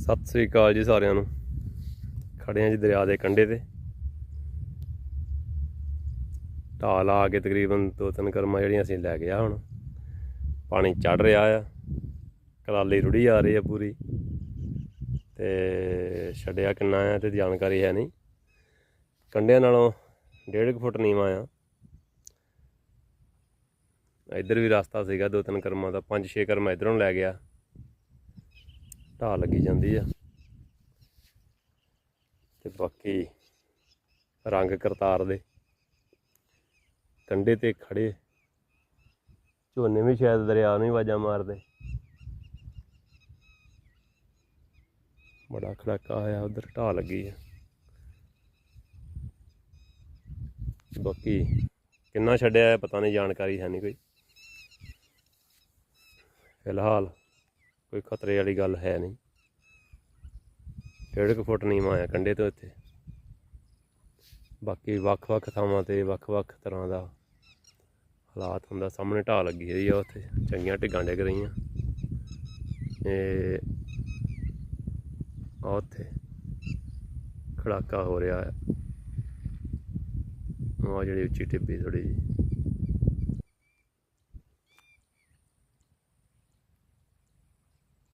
ਸਤਿ ਸ੍ਰੀ ਅਕਾਲ ਜੀ ਸਾਰਿਆਂ ਨੂੰ। ਖੜੇ ਹਾਂ ਜੀ ਦਰਿਆ ਦੇ ਕੰਢੇ ਤੇ। ਢਾਲ ਆ ਕੇ ਤਕਰੀਬਨ ਦੋ ਤਿੰਨ ਕਰਮਾਂ ਜਿਹੜੀਆਂ ਅਸੀਂ ਲੈ ਗਿਆ ਹੁਣ। ਪਾਣੀ ਚੜ ਰਿਹਾ ਆ। ਕਰਾਲੀ ਰੁੜੀ ਆ ਰਹੀ ਆ ਪੂਰੀ। ਤੇ ਛੱਡਿਆ ਕਿੰਨਾ ਆ ਤੇ ਜਾਣਕਾਰੀ ਹੈ ਨਹੀਂ। ਕੰਢਿਆਂ ਨਾਲੋਂ ਡੇਢ ਕੁ ਫੁੱਟ ਨੀਵਾਂ ਆ। ਇੱਧਰ ਵੀ ਰਸਤਾ ਸੀਗਾ ਦੋ ਤਿੰਨ ਕਰਮਾਂ ਦਾ। ਪੰਜ ਛੇ ਕਰਮਾਂ ਇੱਧਰੋਂ ਲੈ ਗਿਆ। ਢਾਹ ਲੱਗੀ ਜਾਂਦੀ ਆ। ਤੇ ਬਾਕੀ ਰੰਗ ਕਰਤਾਰ ਦੇ ਕੰਡੇ ਤੇ ਖੜੇ। ਝੋਨੇ ਵੀ ਸ਼ਾਇਦ ਦਰਿਆ ਨੂੰ ਹੀ ਵਾਜਾਂ ਮਾਰਦੇ। ਬੜਾ ਖੜਾਕਾ ਆਇਆ ਉਧਰ ਢਾਹ ਲੱਗੀ ਆ। ਬਾਕੀ ਕਿੰਨਾ ਛੱਡਿਆ, ਪਤਾ ਨਹੀਂ ਜਾਣਕਾਰੀ ਹੈ ਨਹੀਂ ਕੋਈ। ਫਿਲਹਾਲ ਕੋਈ ਖਤਰੇ ਵਾਲੀ ਗੱਲ ਹੈ ਨਹੀਂ। ਡੇਢ ਕੁ ਫੁੱਟ ਨੀਵਾਂ ਆ ਕੰਡੇ ਤੋਂ ਇੱਥੇ। ਬਾਕੀ ਵੱਖ-ਵੱਖ ਥਾਵਾਂ ਤੇ ਵੱਖ-ਵੱਖ ਤਰ੍ਹਾਂ ਦਾ ਹਾਲਾਤ ਹੁੰਦਾ। ਸਾਹਮਣੇ ਢਾਹ ਲੱਗੀ ਹੋਈ ਆ ਉੱਥੇ। ਚੰਗੀਆਂ ਢਿੱਗਾਂ ਡਿੱਗ ਰਹੀਆਂ। ਇਹ ਆ ਉੱਥੇ ਖੜਾਕਾ ਹੋ ਰਿਹਾ ਹੈ ਆ ਜਿਹੜੀ ਉੱਚੀ ਟਿੱਬੀ ਥੋੜੀ ਜਿਹੀ।